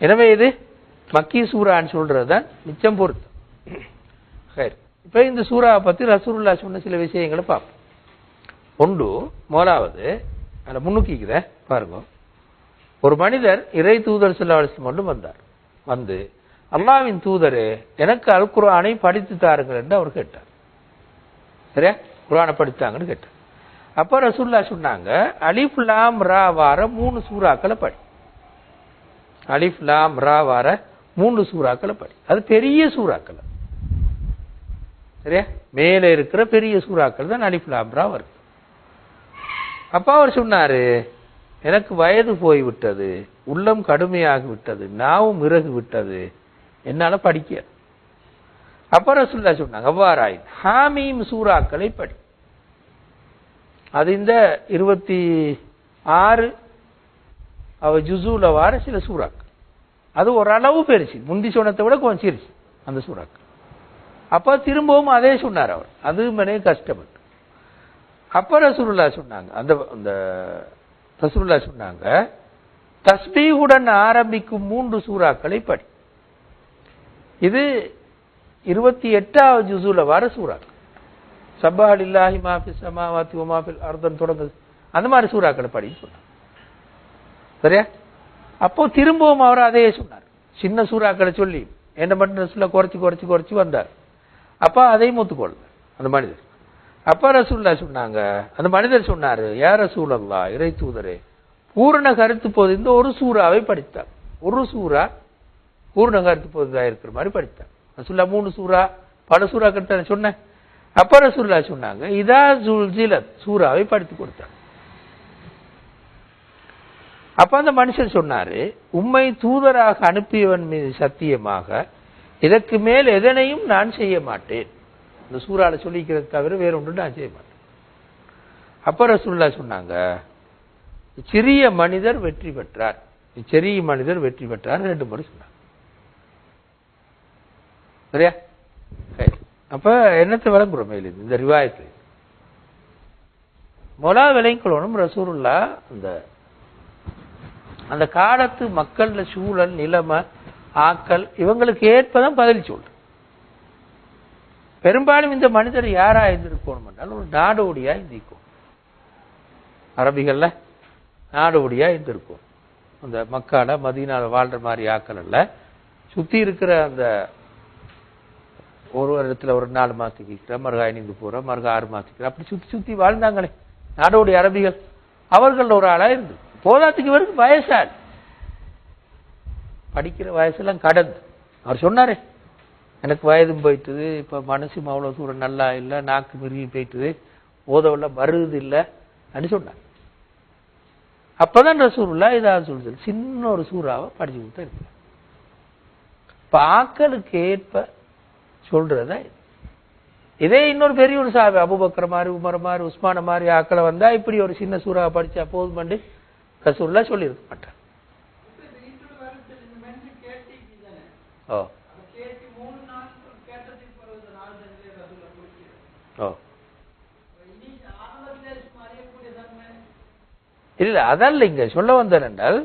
எனவே இது மக்கி சூரான்னு சொல்றது தான் மிச்சம் பொருத்தம் சரி. இப்போ இந்த சூறாவை பற்றி ரசூருல்லா சொன்ன சில விஷயங்களை பார்ப்போம். ஒன்று முதலாவது அதில் முன்னுக்கிக்குத பாருங்க. ஒரு மனிதர் இறை தூதர் செல்லாவலிசம் மட்டும் வந்தார். வந்து அல்லாவின் தூதரே எனக்கு அல் குரானை படித்து தாருங்கள் என்று அவர் கேட்டார். சரியா? குர்ஆனை படித்தாங்கன்னு கேட்டார். அப்போ ரசூல்லா சொன்னாங்க அலிஃபுலாம் ரா வார மூணு சூறாக்களை படி. அலிஃப் லாம் ரா வார மூணு சூறாக்களை படி. அது பெரிய சூறாக்கள். சரியா? மேலே இருக்கிற பெரிய சூறாக்கள் தான் அலிஃப் லாம் ரா வருது அப்பா அவர் சொன்னாரு எனக்கு வயது போய் விட்டது உள்ளம் கடுமையாகி விட்டது நாவும் இறகு விட்டது என்னால படிக்க. அப்புறம் ரசூல்லா சொன்னாங்க அவ்வாறாய் ஹாமீம் சூறாக்களை படி. அது இந்த இருபத்தி ஆறு அவ ஜுசூல வார சில சூறாக்கு அது ஓரளவு பெருசு. முந்தி சொன்னதை விட கொஞ்சம் சிரிச்சு அந்த சூறாக்கு அப்ப திரும்பவும் அதே சொன்னார் அவர். அது மனைவி கஷ்டப்பட்டு. அப்ப ரசூருல்லா சொன்னாங்க அந்த அந்த ரசூலுல்லா சொன்னாங்க தஸ்பீஹுடன் ஆரம்பிக்கும் மூன்று சூறாக்களை படி. இது இருபத்தி எட்டாவது ஜுசூல வர சூறாக்கள். சப்பாஹ் இல்லாஹி மாஃபி சமாவாத்தி உமாஃபில் அர்தன் தொடங்குது. அந்த மாதிரி சூறாக்களை படின்னு சொன்னாங்க. சரியா? அப்போ திரும்பவும் அவர் அதையே சொன்னார். சின்ன சூறாக்களை சொல்லி என்ன மட்டும் ரசூல்லா குறைச்சி குறைச்சி குறைச்சி வந்தார். அப்போ அதையும் ஒத்துக்கொள்ள அந்த மனிதர். அப்ப ரசூல்லா சொன்னாங்க அந்த மனிதர் சொன்னார் யா ரசூலல்லா இறை தூதரே பூரண கருத்து பொதிந்த ஒரு சூறாவை படித்தார். ஒரு சூறா பூரண கருத்து பொதிந்தா இருக்கிற மாதிரி படித்தார். ரசூல்லா மூணு சூறா பல சூறா கிட்ட சொன்னேன். அப்ப ரசூல்லா சொன்னாங்க இதா ஜுல்ஜிலத் சூறாவை படித்து கொடுத்தார். அப்ப அந்த மனுஷன் சொன்னாரு உம்மை தூதராக அனுப்பியவன் மீது சத்தியமாக இதற்கு மேல் எதனையும் நான் செய்ய மாட்டேன். இந்த சூறால சொல்லிக்கிறது தவிர வேற ஒன்று நான் செய்ய மாட்டேன். அப்ப ரசூல்லா சொன்னாங்க சிறிய மனிதர் வெற்றி பெற்றார். சிறிய மனிதர் வெற்றி பெற்றார் ரெண்டு முறை சொன்னாங்க. சரியா? சரி. அப்ப என்னத்தை வழங்குறோம் மேல இந்த ரிவாயத்தில். மொலா விளைக்கொள்ளணும் ரசூருல்லா அந்த அந்த காலத்து மக்கள்ல சூழல் நிலைமை ஆக்கள் இவங்களுக்கு ஏற்பதான் பதில் சொல்றேன். பெரும்பாலும் இந்த மனிதர் யாரா இருந்திருக்கணும் என்றால் ஒரு நாடோடியா இருந்திருக்கும் அரபிகள்ல நாடோடியா இருந்திருக்கும். அந்த மக்கால மதியனால வாழ்ற மாதிரி ஆக்கள் அல்ல. சுத்தி இருக்கிற அந்த ஒரு இடத்துல ஒரு நாலு மாசத்துக்கு இருக்கிற மறுகா ஐந்து போற மறுகா ஆறு மாசத்துக்கு அப்படி சுத்தி சுத்தி வாழ்ந்தாங்களே. நாடோடி அரபிகள் அவர்கள் ஒரு ஆளா இருந்திருக்கும் போதாத்துக்கு இவருக்கு வயசா படிக்கிற வயசெல்லாம் கடந்து. அவர் சொன்னாரே எனக்கு வயதும் போயிட்டுது இப்ப மனசும் அவ்வளவு தூரம் நல்லா இல்லை நாக்கு மிருகி போயிட்டுது ஓதவெல்லாம் வருது இல்லை அப்படின்னு சொன்னார். அப்பதான் ரசூருல்லா இதாவது சொல்லுதல் சின்ன ஒரு சூறாவை படிச்சு கொடுத்தா இருக்கு இப்ப ஆக்களுக்கு ஏற்ப சொல்றதா இது. இதே இன்னொரு பெரிய ஒரு சாவி அபுபக்கர மாதிரி உமர மாதிரி உஸ்மான மாதிரி ஆக்களை வந்தா இப்படி ஒரு சின்ன சூறாவை படிச்சா போதும் பண்ணி ரசூல்லா சொல்லியிருக்க மாட்டார். ஓ. ஓ. இல்ல அதான் இங்க சொல்ல வந்தேன் என்றால்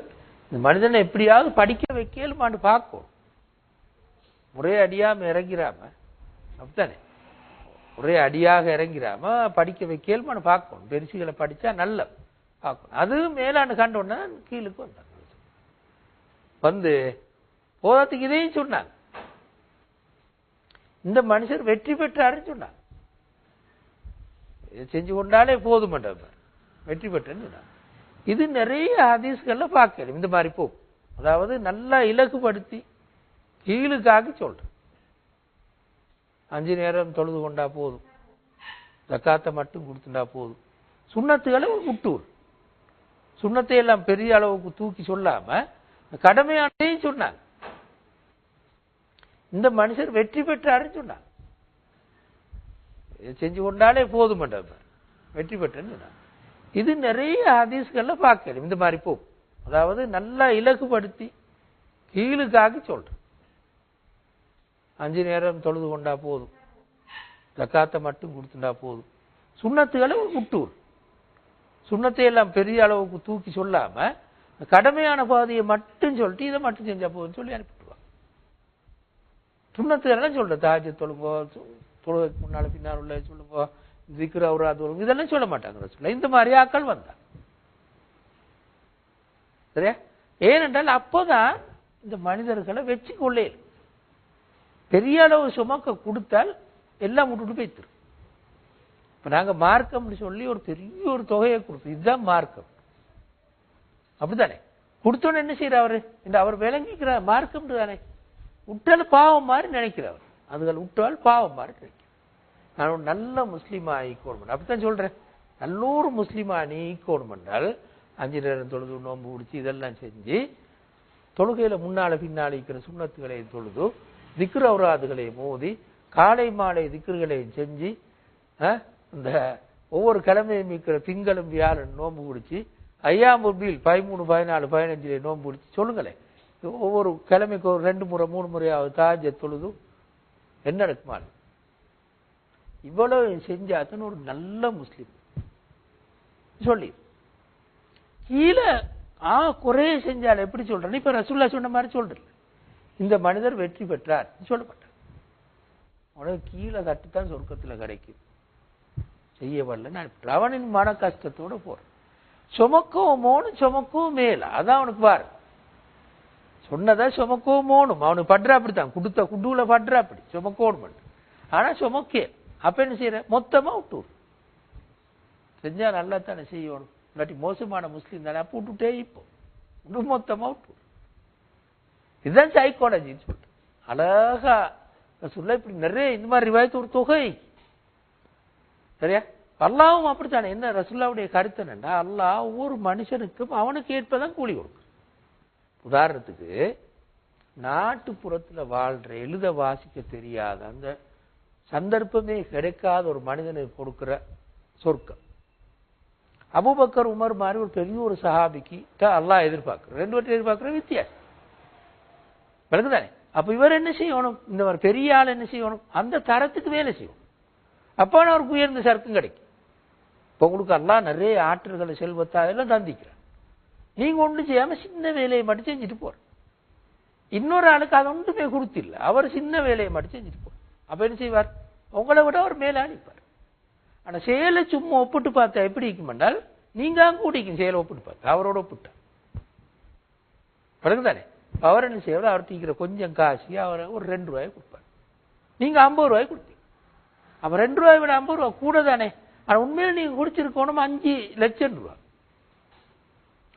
இந்த மனிதனை எப்படியாவது படிக்க வைக்கலுமான்னு பார்க்கும் ஒரே அடியாம இறங்கிறாம அப்படித்தானே? ஒரே அடியாக இறங்கிறாம படிக்க வைக்கலுமான்னு பார்க்கணும். பெருசுகளை படித்தா நல்ல பார்க்கணும். அது மேலான கண்டோன்னா கீழுக்கு வந்தாங்க. வந்து போதாத்துக்கு இதையும் சொன்னாங்க. இந்த மனுஷர் வெற்றி பெற்றாருன்னு சொன்னாங்க. இதை செஞ்சு கொண்டாலே போதும் வெற்றி பெற்றேன்னு சொன்னாங்க. இது நிறைய ஹதீஸ்கள்ல பார்க்கணும். இந்த மாதிரி போ. அதாவது நல்லா இலக்குப்படுத்தி கீழுக்காக சொல்றேன். அஞ்சு நேரம் தொழுது கொண்டா போதும். ஜக்காத்தை மட்டும் கொடுத்துட்டா போதும். சுண்ணத்துகளை விட்டுவிடும் சுண்ணத்தை எல்லாம் பெரிய அளவுக்கு தூக்கி சொல்லாம கடமையானதையும் சொன்னாங்க. இந்த மனுஷர் வெற்றி பெற்றாருன்னு சொன்னாங்க. இதை செஞ்சு கொண்டாலே போதும் வெற்றி பெற்றேன்னு சொன்னாங்க. இது நிறைய ஹதீஸ்கள்ல பார்க்கணும் இந்த மாதிரி போ. அதாவது நல்லா இலகுபடுத்தி கீழுக்காக சொல்றேன். அஞ்சு நேரம் தொழுது கொண்டா போதும். தக்காத்தை மட்டும் கொடுத்துட்டா போதும். சுண்ணத்துகளை விட்டு சுண்ணத்தை எல்லாம் பெரிய அளவுக்கு தூக்கி சொல்லாம கடமையான பாதையை மட்டும் சொல்லிட்டு இதை மட்டும் செஞ்சா போதும்னு சொல்லி அனுப்பிட்டுருவாங்க சுண்ணத்துக்கெல்லாம் சொல்ற தாஜ தொழும்போ தொழுகைக்கு முன்னால பின்னால் உள்ள சொல்லுங்கோ திக்ரு அவரா தொழும்போ இதெல்லாம் சொல்ல மாட்டாங்க சொல்ல இந்த மாதிரி ஆக்கள் வந்தா சரியா? ஏனென்றால் அப்போதான் இந்த மனிதர்களை வச்சு கொள்ளே பெரிய அளவு சுமக்க கொடுத்தால் எல்லாம் விட்டுட்டு போய்த்திரு இப்ப நாங்க மார்க்கம்னு சொல்லி ஒரு பெரிய ஒரு தொகையை கொடுத்தோம். இதுதான் மார்க்கம். அப்படித்தானே? கொடுத்தோன்னு என்ன செய்யற அவரு? இந்த அவர் விளங்கிக்கிறார் மார்க்கம் தானே. விட்டால் பாவம் மாதிரி நினைக்கிறவர் அதுகள் விட்டால் பாவம் மாதிரி நினைக்கிறார். நான் ஒரு நல்ல முஸ்லீமா ஈக்கோணும் அப்படித்தான் சொல்றேன். நல்ல ஒரு முஸ்லீமா நீ ஈக்கோணும் என்றால் அஞ்சு நேரம் தொழுது நோன்பு பிடிச்சி இதெல்லாம் செஞ்சு தொழுகையில முன்னால பின்னால் இருக்கிற சுண்ணத்துகளை தொழுது திக்ரு அவுராதுகளை மோதி காலை மாலை திக்ருகளை செஞ்சு இந்த ஒவ்வொரு கிழமையும் இருக்கிற திங்களும் வியாழன் நோன்பு பிடிச்சி ஐயாமுர்பில் பதிமூணு பதினாலு பதினஞ்சுல நோன்பு பிடிச்சி சொல்லுங்களேன். ஒவ்வொரு கிழமைக்கு ஒரு ரெண்டு முறை மூணு முறையாவது தாஜ தொழுது என்ன நடக்குமா இவ்வளவு செஞ்சாத்தன்னு ஒரு நல்ல முஸ்லீம். சொல்லி. கீழே ஆ குறைய செஞ்சால் எப்படி சொல்றேன் இப்ப ரசுல்லா சொன்ன மாதிரி சொல்றேன். இந்த மனிதர் வெற்றி பெற்றார் சொல்ல மாட்டார் உனக்கு கீழே தட்டுத்தான் சொர்க்கத்தில் கிடைக்கும். செய்ய வரல. நான் அவனின் மன கஷ்டத்தோட போறேன். சுமக்குவோமோனு மோனும் சுமக்கவும் மேல. அதான் அவனுக்கு பாரு. சொன்னதா சுமக்குவோமோனும். அவனுக்கு படுறா அப்படித்தான். கொடுத்த குண்டுவில் படுறா அப்படி. சுமக்கோணும் பண்ணு ஆனா சுமக்கே. அப்ப என்ன செய்யற மொத்தமா விட்டு செஞ்சால் செஞ்சா நல்லா தானே செய்யணும். இல்லாட்டி மோசமான முஸ்லீம் தானே அப்போ விட்டுட்டே இப்போ. இன்னும் மொத்தமா விட்டு இதுதான் சைக்காலஜின்னு சொல்லிட்டு அழகா. சொல்ல இப்படி நிறைய இந்த மாதிரி ரிவாயத்து ஒரு தொகை. சரியா? அல்லாவும் அப்படித்தானே? என்ன ரசுல்லாவுடைய கருத்து என்னன்னா அல்லாஹ் ஒவ்வொரு மனுஷனுக்கும் அவனுக்கு ஏற்பதான் கூலி கொடுக்கும். உதாரணத்துக்கு நாட்டுப்புறத்துல வாழ்ற எழுத வாசிக்க தெரியாத அந்த சந்தர்ப்பமே கிடைக்காத ஒரு மனிதனுக்கு கொடுக்கிற சொர்க்கம். அபூபக்கர் உமர் மாதிரி ஒரு பெரிய ஒரு சஹாபிக்கு தான் அல்லாஹ் எதிர்பார்க்கிற ரெண்டு பேர்த்தையும் எதிர்பார்க்குற வித்தியாசம். விளக்குதானே? அப்ப இவர் என்ன செய்யணும்? இந்த மாதிரி பெரிய ஆள் என்ன செய்யணும்? அந்த தரத்துக்கு வேலை செய்யணும். அப்போ அவருக்கு உயர்ந்த சரக்கும் கிடைக்கும். உங்களுக்கு எல்லாம் நிறைய ஆற்றல்களை செல்வத்தா எல்லாம் தந்திக்கிறார் நீங்கள் ஒன்றும் செய்யாமல் சின்ன வேலையை மட்டும் செஞ்சுட்டு போற இன்னொரு ஆளுக்கு அதை ஒன்றுமே கொடுத்தில்ல. அவர் சின்ன வேலையை மட்டும் செஞ்சுட்டு போற அப்போ என்ன செய்வார்? உங்களை விட அவர் மேலே அடிப்பார். ஆனால் செயலை சும்மா ஒப்பிட்டு பார்த்தா எப்படி இருக்குமென்றால் நீங்க அங்க கூட்டிக்கும் செயலை ஒப்பிட்டு பார்த்தா. அவரோட ஒப்பிட்டார். தானே அவர் என்ன செய்வார்? அவர் தீக்கிற கொஞ்சம் காசு அவர் ஒரு ரெண்டு ரூபாய் கொடுப்பார். நீங்க ஐம்பது ரூபாய் கொடுத்தீங்க. அப்போ ரெண்டு ரூபாய் விட ஐம்பது ரூபா கூட தானே? ஆனால் உண்மையில் நீங்கள் குடிச்சிருக்கணும் அஞ்சு லட்சம் ரூபா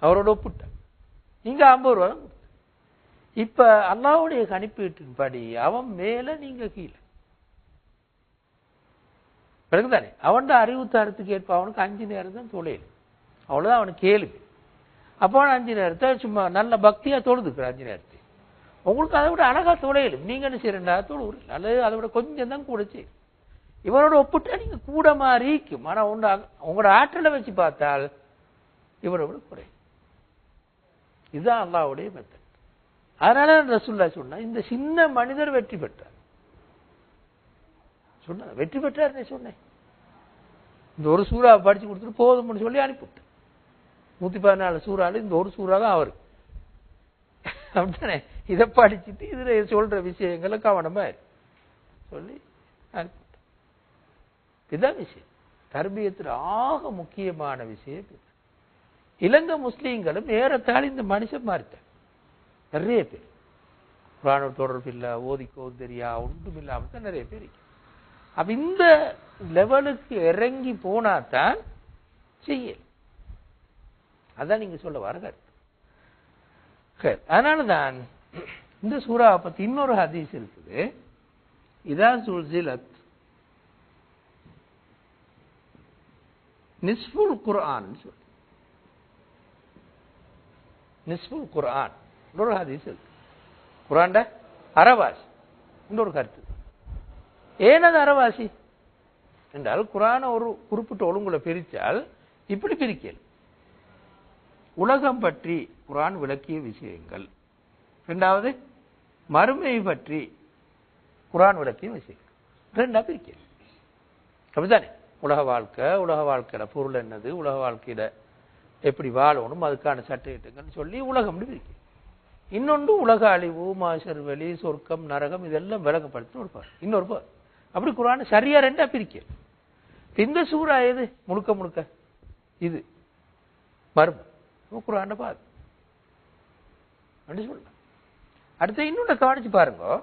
அவரோட ஒப்பிட்டார் நீங்கள் ஐம்பது ரூபா தான் கொடுத்தீங்க இப்ப அல்லாவுடைய கணிப்பீட்டின்படி அவன் மேலே நீங்கள் கீழே. பிறகுதானே அவன் அறிவு தரத்துக்கு ஏற்ப அவனுக்கு அஞ்சு நேரம் தான் தொழில். அவ்வளோதான் அவனுக்கு கேளுக்கு அப்போ அஞ்சு நேரத்தை சும்மா நல்ல பக்தியாக தொழுதுக்குற அஞ்சு நேரத்தை. உங்களுக்கு அதை விட அழகா தொழையலும் நீங்கள் என்ன செய்யறா தொழுவுறு அல்லது அதை விட கொஞ்சம் தான் கூட செய்யும் இவரோட ஒப்பிட்டா நீங்க கூட மாறிக்கும் ஆனா உண்ட உங்களோட ஆற்றலை வச்சு பார்த்தால் இவரை விட குறை இதுதான் அல்லாவுடைய மெத்தட் அதனால ரசுல்லா சொன்னா இந்த சின்ன மனிதர் வெற்றி பெற்றார். சொன்ன வெற்றி பெற்றார் சொன்னேன். இந்த ஒரு சூறாவை படிச்சு கொடுத்துட்டு போதும்னு சொல்லி அனுப்பிவிட்டேன். நூத்தி பதினாலு சூறாவில் இந்த ஒரு சூறா தான் அவரு. அப்படித்தானே? இதை படிச்சுட்டு இதுல சொல்ற விஷயங்களை கவனமா சொல்லி அனுப்பி இதுதான் விஷயம். தர்பியத்தில் ஆக முக்கியமான விஷயம் இலங்கை முஸ்லீம்களும் ஏறத்தாழ இந்த மனுஷன் மாறிட்டாங்க நிறைய பேர். புராண தொடர்பு இல்லை ஓதிக்கோ தெரியா ஒன்றும் இல்லாமல் தான் நிறைய பேர் அப்ப இந்த லெவலுக்கு இறங்கி போனா தான் செய்ய அதான் நீங்க சொல்ல வர கருத்து. சரி, அதனாலதான் இந்த சூறாவை பத்தி இன்னொரு ஹதீஸ் இருக்குது. இதான் சுல்சிலத் நிஸ்புல் குர்ஆன் நிஸ்புல் குர்ஆன். இன்னொரு ஹதீஸ் இருக்கு. குர்ஆன்ட? அறவாசி. இன்னொரு கருத்து. ஏனது அறவாசி? என்றால் குரான ஒரு குறிப்பிட்ட ஒழுங்குல பிரித்தால் இப்படி பிரிக்கல். உலகம் பற்றி குரான் விளக்கிய விஷயங்கள். ரெண்டாவது மறுமை பற்றி குரான் விளக்கிய விஷயங்கள். ரெண்டா பிரிக்கல். அப்படித்தானே? உலக வாழ்க்கை உலக வாழ்க்கையில பொருள் என்னது உலக வாழ்க்கையில எப்படி வாழணும் அதுக்கான சட்டையிட்டுங்கன்னு சொல்லி உலகம் இருக்கு. இன்னொன்று உலக அழிவு மாசர் வெளி சொர்க்கம் நரகம் இதெல்லாம் விளக்கப்படுத்தி ஒரு பார் இன்னொரு பார் அப்படி குரான் சரியா ரெண்டா பிரிக்க. இந்த சூறா எது? முழுக்க முழுக்க. இது. மர்மம். குரான பாரு அப்படி சொல்லலாம் அடுத்து இன்னொன்று கவனிச்சு பாருங்க.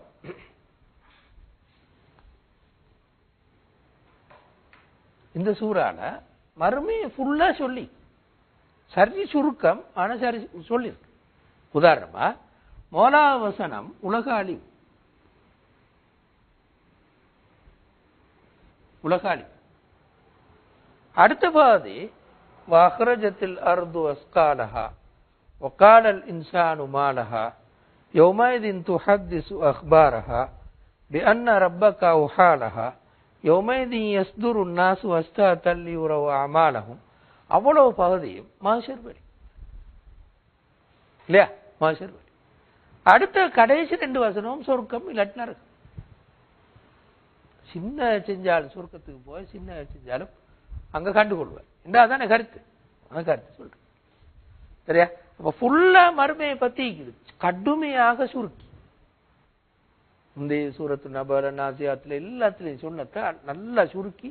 இந்த சூறால மறுமையை ஃபுல்லாக சொல்லி சரி சுருக்கம் ஆனால் சரி சொல்லியிருக்கு உதாரணமா மோலாவசனம் உலக அழிவு. உலகாளி அடுத்த பாதி வஹ்ரஜத்தில் அர்து அஸ்காலஹா ஒக்காலல் இன்சானு மாலஹா யௌமாயதின் துஹத்திசு அஹ்பாரஹா பி அன்ன ரப்பக்கா உஹாலஹா யௌமேதி எஸ்துரு நாசு வஸ்தா தள்ளி உறவு அமாலகும் அவ்வளவு பகுதியும் மகஷர் வரி இல்லையா மகஷர் வரி அடுத்த கடைசி ரெண்டு வசனமும் சொர்க்கம் இல்லாட்டினா சின்ன செஞ்சாலும் சுருக்கத்துக்கு போய் சின்ன செஞ்சாலும் அங்கே கண்டுகொள்வார் இந்த அதான கருத்து அந்த கருத்து சொல்றேன் சரியா அப்போ ஃபுல்லாக மறுமையை பற்றி கடுமையாக சுருக்கி முந்தைய சூரத்து நபர நாசியாத்துல எல்லாத்துலையும் சொன்னத்தை நல்லா சுருக்கி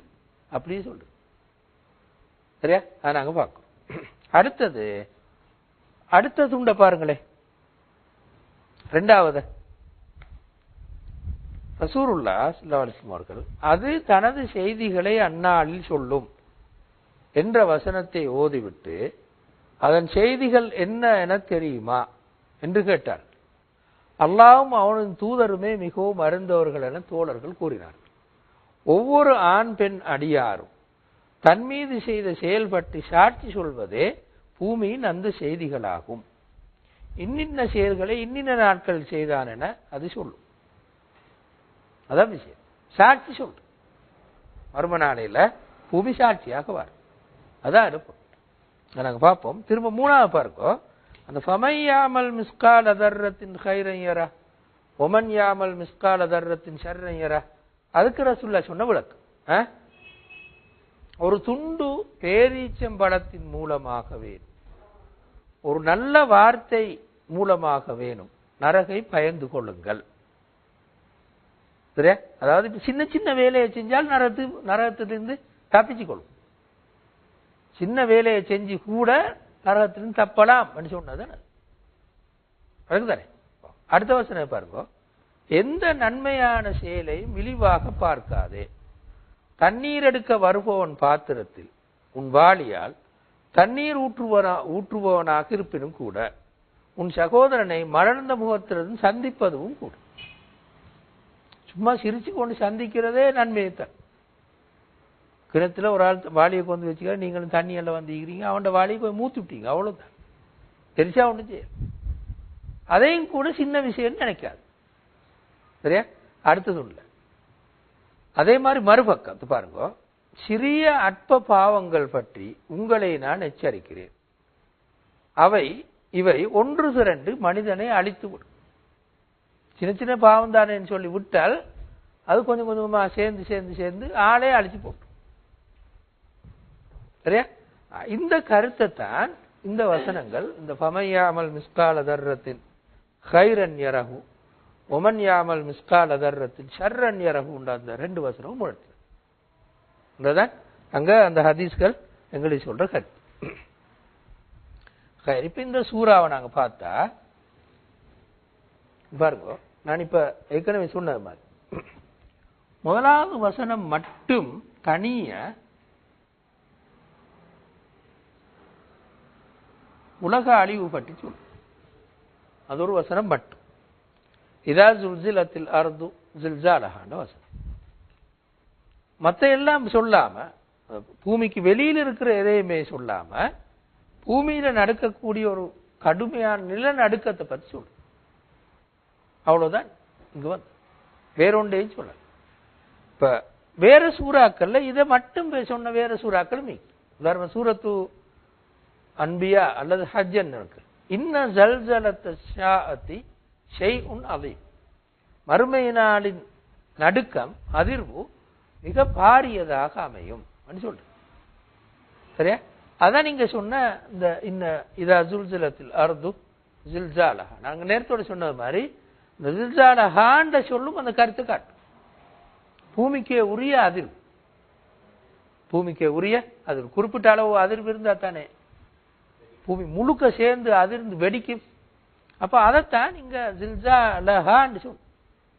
அப்படியே சொல்றேன் சரியா? அதை நாங்க பார்க்கணும் அடுத்தது அடுத்த துண்டை பாருங்களே. ரெண்டாவது ரசூருல்லா சில்லாஸ்லம் அவர்கள் அது தனது செய்திகளை அந்நாளில் சொல்லும் என்ற வசனத்தை ஓதிவிட்டு அதன் செய்திகள் என்ன என தெரியுமா? என்று கேட்டார் அல்லாவும் அவனின் தூதருமே மிகவும் அறிந்தவர்கள் என தோழர்கள் கூறினார்கள். ஒவ்வொரு ஆண் பெண் அடியாரும் தன் மீது செய்த செயல் பற்றி சாட்சி சொல்வதே பூமியின் அந்த செய்திகளாகும். இன்னின்ன செயல்களை இன்னின்ன நாட்கள் செய்தான் என அது சொல்லும். அதான் விஷயம். சாட்சி சொல்லு மர்ம நாளையில் பூமி சாட்சியாக வரும். அதான் இருப்போம் நாங்கள் பார்ப்போம். திரும்ப மூணாவது பார்க்கோம் அந்த ஃபமையாமல் மிஸ்கால் அதர்ரத்தின் ஹைரையரா ஒமன் யாமல் மிஸ்கால் அதர்ரத்தின் ஷர்ரையரா அதுக்கு ரசுல்லா சொன்ன விளக்கு ஒரு துண்டு பேரீச்சம்பழத்தின் மூலமாக வேணும் ஒரு நல்ல வார்த்தை மூலமாக வேணும். நரகை பயந்து கொள்ளுங்கள். சரியா? அதாவது சின்ன சின்ன வேலையை செஞ்சால் நரகத்து நரகத்திலிருந்து தப்பிச்சு கொள்ளும் சின்ன வேலையை செஞ்சு கூட நரகத்திலிருந்து தப்பலாம் சொன்னது அதுக்குதானே அடுத்த வசனம் பாருங்க. எந்த நன்மையான செயலையும் இழிவாக பார்க்காதே. தண்ணீர் எடுக்க வருபவன் பாத்திரத்தில் உன் வாளியால் தண்ணீர் ஊற்றுவனா ஊற்றுபவனாக இருப்பினும் கூட உன் சகோதரனை மலர்ந்த முகத்திலிருந்து சந்திப்பதும் கூட. சும்மா சிரிச்சு கொண்டு சந்திக்கிறதே நன்மையைத்தான். கிணத்துல ஒரு ஆள் வாளியை கொண்டு வச்சுக்க நீங்களும் தண்ணி எல்லாம் வந்துக்கிறீங்க அவன்கிட்ட வாளியை போய் மூத்து விட்டீங்க அவ்வளவுதான். பெருசாக ஒன்றும் செய்ய அதையும் கூட சின்ன விஷயம்னு நினைக்காது. சரியா? அடுத்தது உள்ள அதே மாதிரி மறுபக்கம் பாருங்க. சிறிய அற்ப பாவங்கள் பற்றி உங்களை நான் எச்சரிக்கிறேன். அவை இவை ஒன்று திரண்டு மனிதனை அழித்து விடும். சின்ன சின்ன பாவம் தானேன்னு சொல்லி விட்டால் அது கொஞ்சம் கொஞ்சமா சேர்ந்து சேர்ந்து சேர்ந்து ஆளே அழிச்சு போட்டு சரியா? இந்த கருத்தை தான் இந்த வசனங்கள் இந்த பமையாமல் மிஸ்கால தர்றத்தின் ஹைரன் யரகு ஒமன் யாமல் மிஸ்கால தர்றத்தின் ஷர்ரன் யரகு அந்த ரெண்டு வசனமும் முழத்து அங்க அந்த ஹதீஸ்கள் எங்களுக்கு சொல்ற கருத்து. இப்ப இந்த சூறாவை நாங்க பார்த்தா பாருங்க நான் இப்ப ஏற்கனவே சொன்னது மாதிரி. முதலாவது வசனம் மட்டும் தனிய உலக அழிவு பற்றி சொல்லு அது ஒரு வசனம் மட்டும். இதா ஜுல்சிலத்தில் அர்து ஜில்ஜாலகான வசனம். மற்ற எல்லாம் சொல்லாம பூமிக்கு வெளியில் இருக்கிற எதையுமே சொல்லாம பூமியில நடக்கக்கூடிய ஒரு கடுமையான நிலநடுக்கத்தை பற்றி சொல்லு அவ்வளவுதான் இங்கு வந்து. வேறொன்றையும் சொல்ல இப்ப வேற சூறாக்கள்ல இதை மட்டும் சொன்ன வேற சூறாக்கள் மீ உதாரணம் சூரத்து அன்பியா அல்லது ஹஜ் இருக்கு? இன்ன ஜல்ஜலத்த செய் ஷெய் உன் அதை மறுமையினாலின் நடுக்கம் அதிர்வு மிக பாரியதாக அமையும். சொல்ற சரியா? அதான் நீங்க சொன்ன இந்த இன்ன இதா ஜுல்ஜலத்தில் அர்து ஜில்ஜாலஹா. நாங்க நேரத்தோட சொன்னது மாதிரி இந்த ஜில்ஜாலஹான்ற சொல்லும் அந்த கருத்து காட்டும். பூமிக்கு உரிய அதிர்வு. பூமிக்கு உரிய அதிர்வு குறிப்பிட்ட அளவு அதிர்வு இருந்தா தானே. பூமி முழுக்க சேர்ந்து அதிர்ந்து வெடிக்கும். அப்போ அதைத்தான் இங்கே ஜில்ஜா லஹான்னு சொல்லும்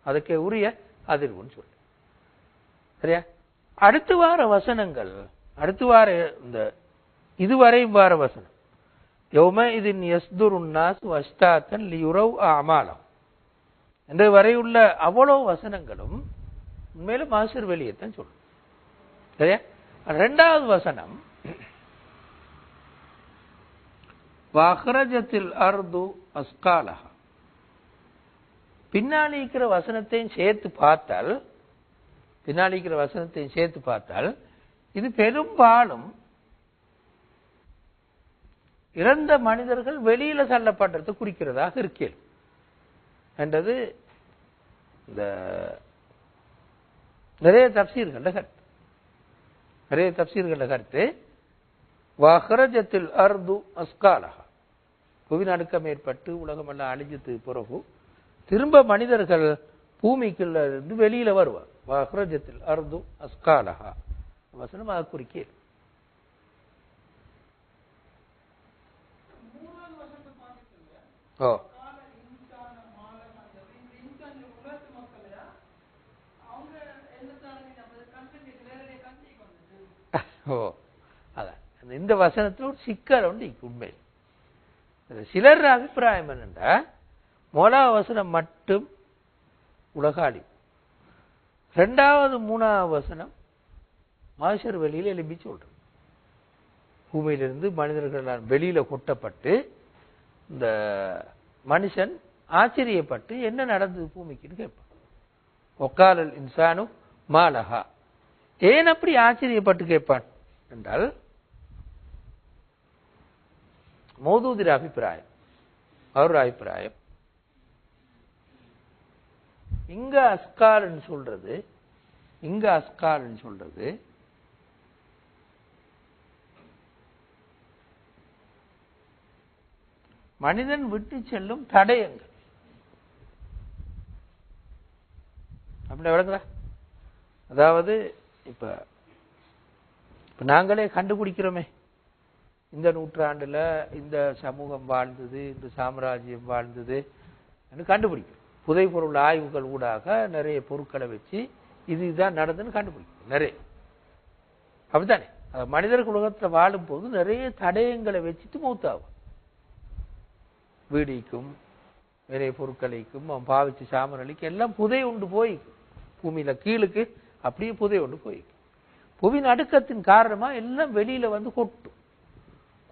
அதுக்கு உரிய அதிர்வுன்னு சொல்லு சரியா? அடுத்து வார வசனங்கள் அடுத்து வார இந்த இதுவரை வார வசனம். யௌம இதின் யஸ்துருன்னாஸ் வஸ்தாத்தன் லியுரவ் அமாலம். என்று வரையுள்ள அவ்வளோ வசனங்களும் உண்மையில மாசர் வெளியத்தான் சொல்லும். சரியா? ரெண்டாவது வசனம் வஹ்ரஜத்தில் அர்து அஸ்காலஹா பின்னாடி இருக்கிற வசனத்தையும் சேர்த்து பார்த்தால் பின்னாடி இருக்கிற வசனத்தையும் சேர்த்து பார்த்தால் இது பெரும்பாலும் இறந்த மனிதர்கள் வெளியில தள்ளப்படுறது குறிக்கிறதாக இருக்கேன் என்றது இந்த நிறைய தப்சீர்கள கருத்து. நிறைய தப்சீர்கள கருத்து. வஹ்ரஜத்தில் அர்து அஸ்காலஹா. புவி நடுக்கம் ஏற்பட்டு உலகமெல்லாம் அழிஞ்சது பிறகு திரும்ப மனிதர்கள் பூமிக்குள்ள இருந்து வெளியில வருவார். வஹ்ரஜத்தில் அர்து அஸ்காலஹா. வசனம் அதை குறிக்க ஓ. ஓ. அதான். இந்த வசனத்தில் ஒரு சிக்கல் உண்டு உண்மையில். சிலர் அபிப்பிராயம் என்னென்றா மொலா வசனம் மட்டும் உலகாளி. ரெண்டாவது மூணாவது வசனம் மாஷர் வெளியில் எழுப்பி சொல்றோம் பூமியிலிருந்து மனிதர்கள் வெளியில் கொட்டப்பட்டு இந்த மனுஷன் ஆச்சரியப்பட்டு என்ன நடந்தது பூமிக்குன்னு கேட்பான். ஒக்காலல் இன்சானு மாலஹா. ஏன் அப்படி ஆச்சரியப்பட்டு கேட்பான்? என்றால் மோதூதிர அபிப்பிராயம். அவரோட அபிப்பிராயம். இங்க அஸ்கார்ன்னு சொல்றது இங்க அஸ்கால்னு சொல்றது மனிதன் விட்டு செல்லும் தடயங்கள். அப்படி அதாவது இப்ப இப்ப நாங்களே கண்டுபிடிக்கிறோமே. இந்த நூற்றாண்டுல இந்த சமூகம் வாழ்ந்தது இந்த சாம்ராஜ்யம் வாழ்ந்தது கண்டுபிடிக்கும். புதைப்பொருள் ஆய்வுகள் ஊடாக நிறைய பொருட்களை வச்சு இது இதுதான் நடந்துன்னு கண்டுபிடிக்கும். நிறைய. அப்படித்தானே? மனிதர்கள் மனிதர் உலகத்துல வாழும் போது நிறைய தடயங்களை வச்சுட்டு மூத்தாகும். வீடிக்கும் நிறைய பொருட்களைக்கும் அவன் பாவிச்சு சாமரளிக்கு எல்லாம் புதை உண்டு போய். பூமியில கீழுக்கு அப்படியே புதை உண்டு போய். புவி நடுக்கத்தின் காரணமா எல்லாம் வெளியில வந்து கொட்டும்.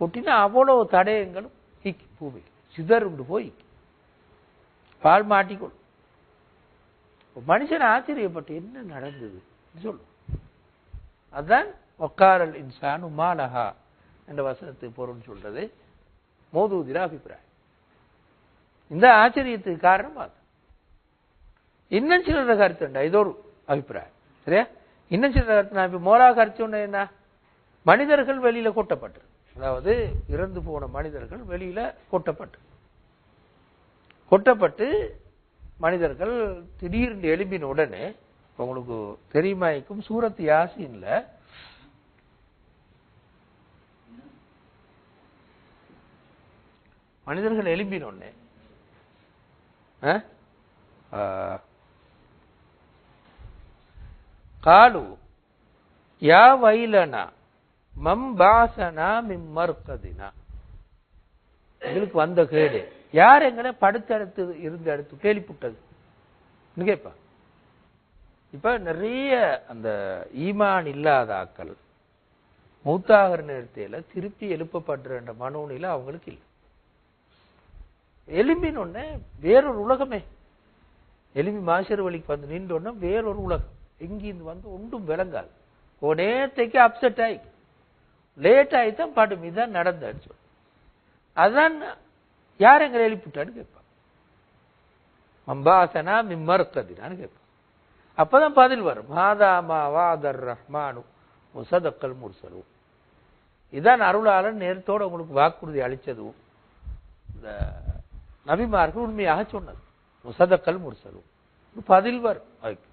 கொட்டின அவ்வளவு தடயங்களும் இக்கி பூமி சிதறுண்டு போய் பால் மாட்டிக்கொள். மனுஷன் ஆச்சரியப்பட்டு என்ன நடந்தது? சொல்லும் அதான் ஒக்காரல் இன்சான் உமாலஹா என்ற வசனத்துக்கு பொருள் சொல்றது. மோதூதிர அபிப்பிராயம். இந்த ஆச்சரியத்துக்கு காரணம் அது. இன்னும் சிலர கருத்து இது ஒரு அபிப்பிராயம். சரியா? இன்னும் சிலர் கருத்து நான் மோரா கருத்து ஒண்ணு என்ன? மனிதர்கள் வெளியில கொட்டப்பட்டு அதாவது இறந்து போன மனிதர்கள் வெளியில கொட்டப்பட்டு. கொட்டப்பட்டு மனிதர்கள் திடீர்னு எழும்பின உடனே உங்களுக்கு தெரியுமாய்க்கும் சூரத் யாசின்ல மனிதர்கள் எழும்பின உடனே காலு யா வைலனா மம்பாசனா மிம்மர்கதினா எங்களுக்கு வந்த கேடு. யார் எங்களை படுத்தடுத்து இருந்த அடுத்து கேள்விப்பட்டது கேட்பா இப்ப நிறைய அந்த ஈமான் இல்லாத ஆக்கள் மூத்தாகிற நேரத்தையில திருப்பி எழுப்பப்படுற மனோனில அவங்களுக்கு இல்லை. எலும்பினொன்னே வேறொரு உலகமே. எலும்பி மாசர் வழிக்கு வந்து நின்றோன்னா வேறொரு உலகம். எங்கிருந்து வந்து ஒன்றும் விளங்காது. நேரத்தைக்கு அப்செட் ஆகி லேட் ஆகி தான் மீது தான் நடந்தான்னு சொல்லு அதான் யார் எங்களை எழுப்பிட்டான்னு கேட்பான். மம்பாசனா மிம்மர்கதினான்னு கேட்பான். அப்பதான் பதில் வரும். மாதாமா வாதர் ரஹ்மானு முசதக்கல் முர்சலும் இதான் அருளாளன் நேரத்தோட உங்களுக்கு வாக்குறுதி அளிச்சதும் இந்த நபிமார்கள் உண்மையாக சொன்னது. முசதக்கல் முர்சலும் பதில் வரும். அதுக்கு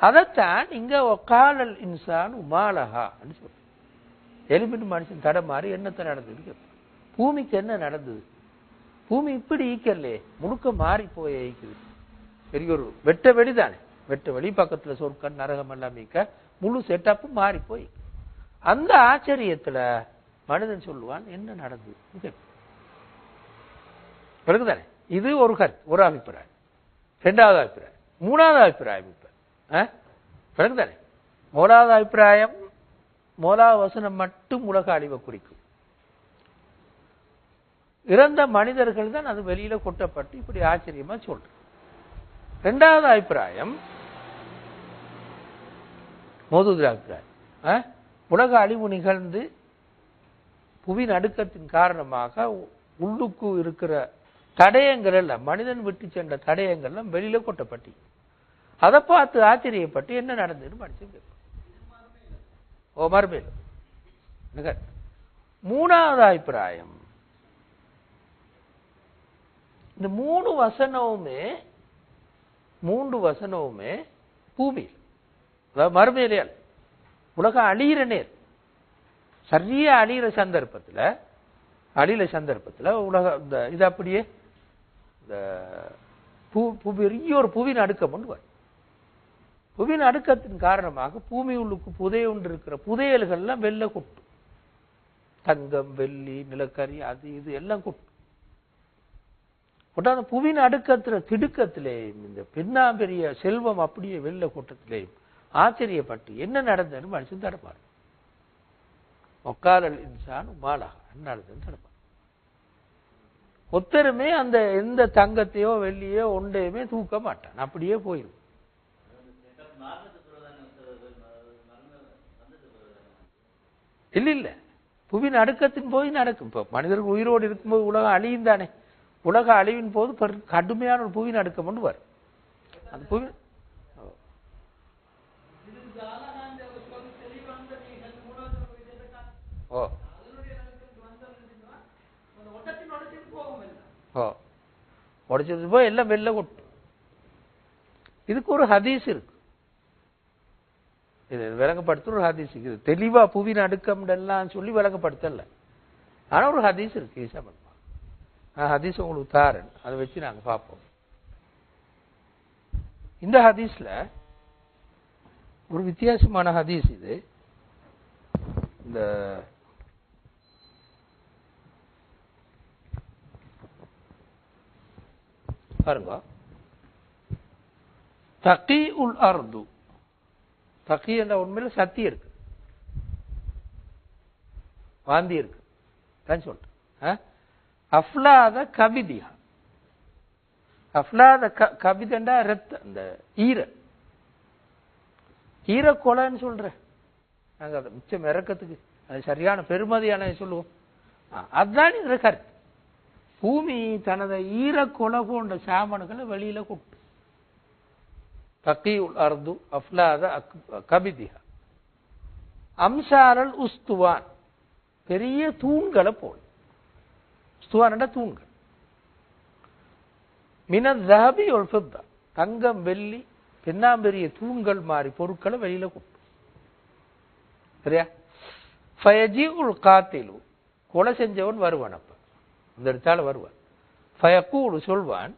அதைத்தான் இங்க ஒக்காலல் இன்சான் உமாலஹா சொல்லு எலிமெண்ட் மனுஷன் தடமாறி என்னத்தை நடந்தது பூமிக்கு என்ன நடந்தது? பூமி இப்படி ஈக்கல்லே முழுக்க மாறி போய் ஈக்குது. பெரிய ஒரு வெட்ட வெளி தானே. வெட்ட வெளி பக்கத்துல சொற்கன் நரகம் எல்லாம் ஈக்க முழு செட்டப்பும் மாறி போய். அந்த ஆச்சரியத்துல மனிதன் சொல்லுவான் என்ன நடந்தது பிறகுதானே இது ஒரு கருத்து ஒரு அபிப்பிராயம். ரெண்டாவது அபிப்பிராயம் மூணாவது அபிப்பிராயம் இப்ப. பிறகுதானே மூணாவது அபிப்பிராயம் மூலாவது வசனம் மட்டும் உலக அழிவை குறிக்கும். இறந்த மனிதர்கள் தான் அது வெளியில கொட்டப்பட்டு இப்படி ஆச்சரியமா சொல்றேன். ரெண்டாவது அபிப்பிராயம் மோதுகிற அபிப்பிராயம். உலக அழிவு நிகழ்ந்து புவி நடுக்கத்தின் காரணமாக உள்ளுக்கு இருக்கிற தடயங்கள் எல்லாம் மனிதன் விட்டு சென்ற தடயங்கள் எல்லாம் வெளியில கொட்டப்பட்டு. அதை பார்த்து ஆச்சரியப்பட்டு என்ன நடந்ததுன்னு மனுஷன் கேட்பான் ஓ மறுமையில். மூணாவது அபிப்பிராயம். இந்த மூணு வசனமுமே மூன்று வசனமுமே பூமியில். அதாவது மறுமையிலே உலகம் அழியிற நேர். சரியா அழியிற சந்தர்ப்பத்துல அழியிற சந்தர்ப்பத்துல உலக இந்த இது அப்படியே இந்த பூ பூ- பெரிய ஒரு புவியின் அடுக்கம் ஒன்று வரும். புவியின் அடுக்கத்தின் காரணமாக பூமி உள்ளுக்கு புதைய ஒன்று இருக்கிற புதையல்கள்லாம் வெள்ள கொட்டும். தங்கம் வெள்ளி நிலக்கரி அது இது எல்லாம் கொட்டும். கொட்டாத புவியின் அடுக்கத்துல திடுக்கத்திலேயும் இந்த பெண்ணாம்பெரிய செல்வம் அப்படியே வெள்ள கூட்டத்திலேயும் ஆச்சரியப்பட்டு என்ன நடந்ததுன்னு மனுஷன் தடுப்பார். ஒக்காலல் இன்சான் மாலா என்ன நடந்ததுன்னு தடுப்பார். ஒத்தருமே அந்த எந்த தங்கத்தையோ வெள்ளியோ ஒன்றையுமே தூக்க மாட்டான். அப்படியே போயிடும் இல்லை இல்லை. புவியின் அடுக்கத்தின் போய் நடக்கும். இப்போ மனிதர்கள் உயிரோடு இருக்கும்போது உலகம் அழியும் தானே. உலக அழிவின் போது கடுமையான ஒரு புவியின் அடுக்கம் ஒன்று வரும். அந்த புவி ஓ. ஓ. உடைச்சது போய் எல்லாம் வெளில கொட்டும். இதுக்கு ஒரு ஹதீஸ் இருக்கு. இது விளங்கப்படுத்துற ஒரு ஹதீஸ் இது தெளிவாக புவியின் அடுக்கம் எல்லாம் சொல்லி விளங்கப்படுத்தல. ஆனால் ஒரு ஹதீஸ் இருக்கு ஈசா பண்ணுவான் நான் ஹதீஸ் உங்களுக்கு தாரேன். அதை வச்சு நாங்கள் பார்ப்போம். இந்த ஹதீஸ்ல ஒரு வித்தியாசமான ஹதீஸ் இது. இந்த பாருங்க. தகி உல் அர்து. தகி என்ற உண்மையில சக்தி இருக்கு. வாந்தி இருக்கு. தான் சொல்றேன். ஆ? அஃப்லாத கபிதியா அஃப்லாத க- ரத்த இந்த ஈர. ஈர கொலைன்னு சொல்றேன். நாங்க அதை மிச்சம் இறக்கத்துக்கு அது சரியான பெருமதியான சொல்லுவோம். அதுதான் இதுல கருத்து. பூமி தனது ஈர கொலை போன்ற சாமன்களை வெளியில கொட்டு தக்கி அர்து அஃப்லாத கபிதிஹா. அம்சாரல் உஸ்துவான். பெரிய தூண்களை போல். உஸ்துவான்டா தூண்கள். மின தஹபி ஒல்ஃபுத்தா தங்கம் வெள்ளி பெண்ணாம்பெரிய தூண்கள் மாதிரி பொருட்களை வெளியில கொண்டு சரியா? ஃபயஜி உல் காத்திலு. கொலை செஞ்சவன் வருவான் அப்ப. இந்த இடத்தால வருவான். ஃபயக்கூடு சொல்வான்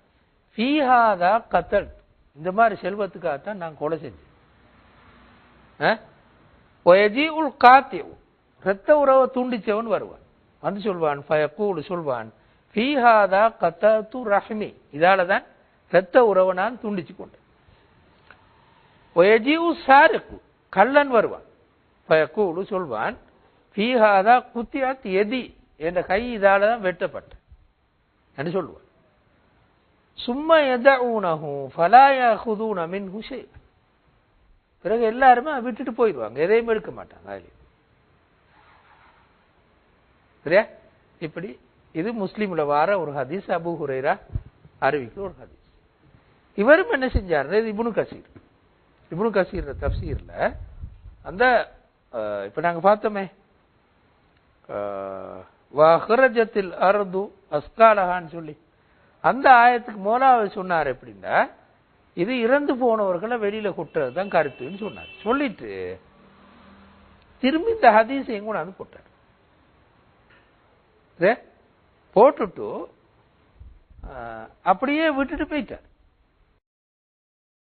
ஃபீஹாதா கத்தல் இந்த மாதிரி செல்வத்துக்காகத்தான் நான் கொலை செஞ்சேன். ஆ? உள் உல் காத்தியு உறவை தூண்டிச்சவன் வருவான். வந்து சொல்வான் ஃபயக்கூடு சொல்வான் ஃபீஹாதா கத்தத்து ரஹ்மி. இதால தான் இரத்த உறவை நான் துண்டிச்சு கொண்டேன். வயஜி சாருக்கு கள்ளன் வருவான். ஃபயக்கூடு சொல்வான் ஃபீஹாதா குத்தியாத் எதி என்ற கை இதால தான் வெட்டப்பட்டேன். என்று சொல்லுவான் சும்மா எதூனஹு ஃபலா யாஹுதூன அமின் ஹுஷே பிறகு எல்லாருமே விட்டுட்டு போயிடுவாங்க எதையும் எடுக்க மாட்டாங்க அதுலேயும் சரியா? இப்படி இது முஸ்லீம்ல வார ஒரு ஹதீஸ் அபு ஹுரைரா அறிவிக்கிற ஒரு ஹதீஸ். இவரும் என்ன செஞ்சாருன்னா இது இபுனு கசீர். இபுனு கசீர் தப்சீரில் அந்த இப்போ இப்ப நாங்க பார்த்தோமே வஹ்ரஜத்தில் அர்து அஸ்காலஹான்னு சொல்லி அந்த ஆயத்துக்கு மூலாவது சொன்னார் எப்படின்னா இது இறந்து போனவர்களை வெளியில கொட்டுறது தான் கருத்துன்னு சொன்னார். சொல்லிட்டு திரும்பி இந்த ஹதீஸையும் கூட வந்து போட்டார். போட்டுட்டு அப்படியே விட்டுட்டு போயிட்டார்.